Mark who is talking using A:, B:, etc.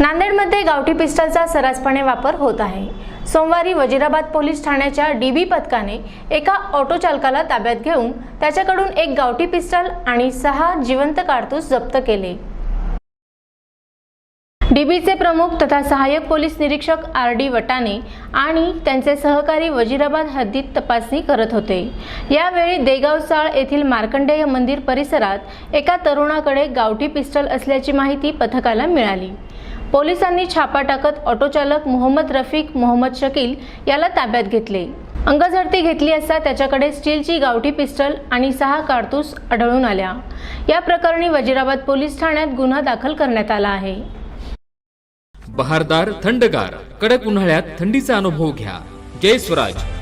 A: नांदेडमध्ये गावठी पिस्टलचा सर्रासपणे वापर होत आहे. सोमवारी वजिराबाद पोलीस ठाण्याच्या डीबी पथकाने एका ऑटो चालकाला ताब्यात घेऊन त्याच्याकडून एक गावठी पिस्टल आणि सहा जिवंत कारतूस जप्त केले. डीबीचे प्रमुख तथा सहाय्यक पोलीस निरीक्षक आर डी वटाने आणि त्यांचे सहकारी वजिराबाद हद्दीत तपासणी करत होते. यावेळी देगावसाळ येथील मार्कंडेय मंदिर परिसरात एका तरुणाकडे गावठी पिस्टल असल्याची माहिती पथकाला मिळाली. पोलिसांनी छापा टाकत ऑटोचालक मोहम्मद रफिक मोहम्मद शकील याला ताब्यात घेतले. अंगझडती घेतली असता त्याच्याकडे स्टीलची गावठी पिस्टल आणि सहा कारतूस आढळून आल्या. या प्रकरणी वजिराबाद पोलीस ठाण्यात गुन्हा दाखल करण्यात आला आहे.
B: बहारदार थंडगार कडक उन्हाळ्यात थंडीचा अनुभव घ्या. Jai Swaraj.